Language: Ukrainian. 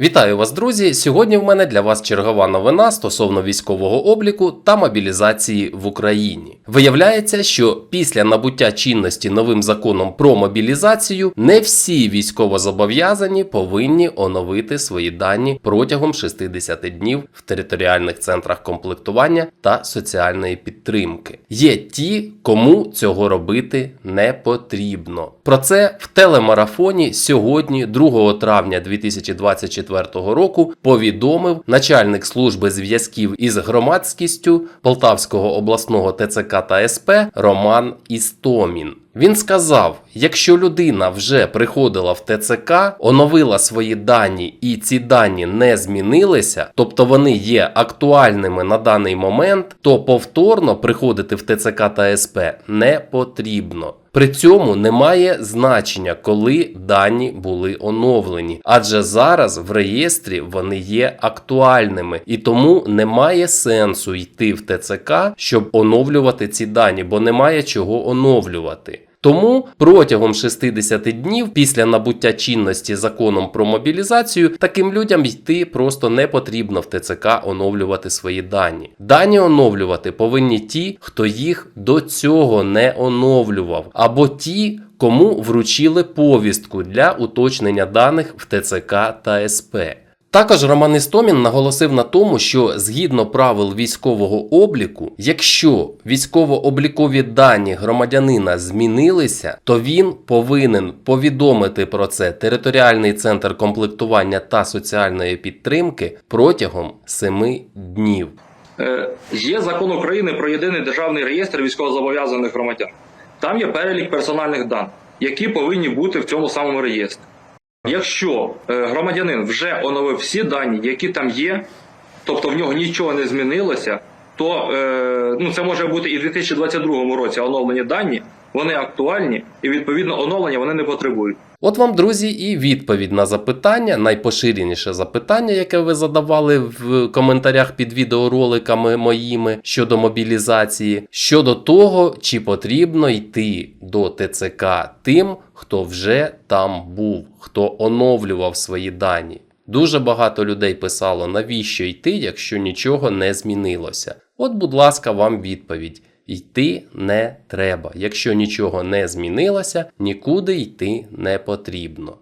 Вітаю вас, друзі! Сьогодні в мене для вас чергова новина стосовно військового обліку та мобілізації в Україні. Виявляється, що після набуття чинності новим законом про мобілізацію не всі військовозобов'язані повинні оновити свої дані протягом 60 днів в територіальних центрах комплектування та соціальної підтримки. Є ті, кому цього робити не потрібно. Про це в телемарафоні сьогодні, 2 травня 2024 року, повідомив начальник служби зв'язків із громадськістю Полтавського обласного ТЦК та СП Роман Істомін. Він сказав: якщо людина вже приходила в ТЦК, оновила свої дані і ці дані не змінилися, тобто вони є актуальними на даний момент, то повторно приходити в ТЦК та СП не потрібно. При цьому немає значення, коли дані були оновлені, адже зараз в реєстрі вони є актуальними, і тому немає сенсу йти в ТЦК, щоб оновлювати ці дані, бо немає чого оновлювати. Тому протягом 60 днів після набуття чинності законом про мобілізацію таким людям йти просто не потрібно в ТЦК оновлювати свої дані. Дані оновлювати повинні ті, хто їх до цього не оновлював, або ті, кому вручили повістку для уточнення даних в ТЦК та СП. Також Роман Істомін наголосив на тому, що згідно правил військового обліку, якщо військово-облікові дані громадянина змінилися, то він повинен повідомити про це територіальний центр комплектування та соціальної підтримки протягом 7 днів. Е, Є закон України про єдиний державний реєстр військовозобов'язаних громадян. Там є перелік персональних даних, які повинні бути в цьому самому реєстрі. Якщо е, громадянин вже оновив всі дані, які там є, тобто в нього нічого не змінилося, то е, ну, це може бути і в 2022 році оновлені дані, вони актуальні і відповідно оновлення вони не потребують. От вам, друзі, і відповідь на запитання, найпоширеніше запитання, яке ви задавали в коментарях під відеороликами моїми щодо мобілізації, щодо того, чи потрібно йти до ТЦК тим, хто вже там був, хто оновлював свої дані. Дуже багато людей писало, навіщо йти, якщо нічого не змінилося. От, будь ласка, вам відповідь. Йти не треба. Якщо нічого не змінилося, нікуди йти не потрібно.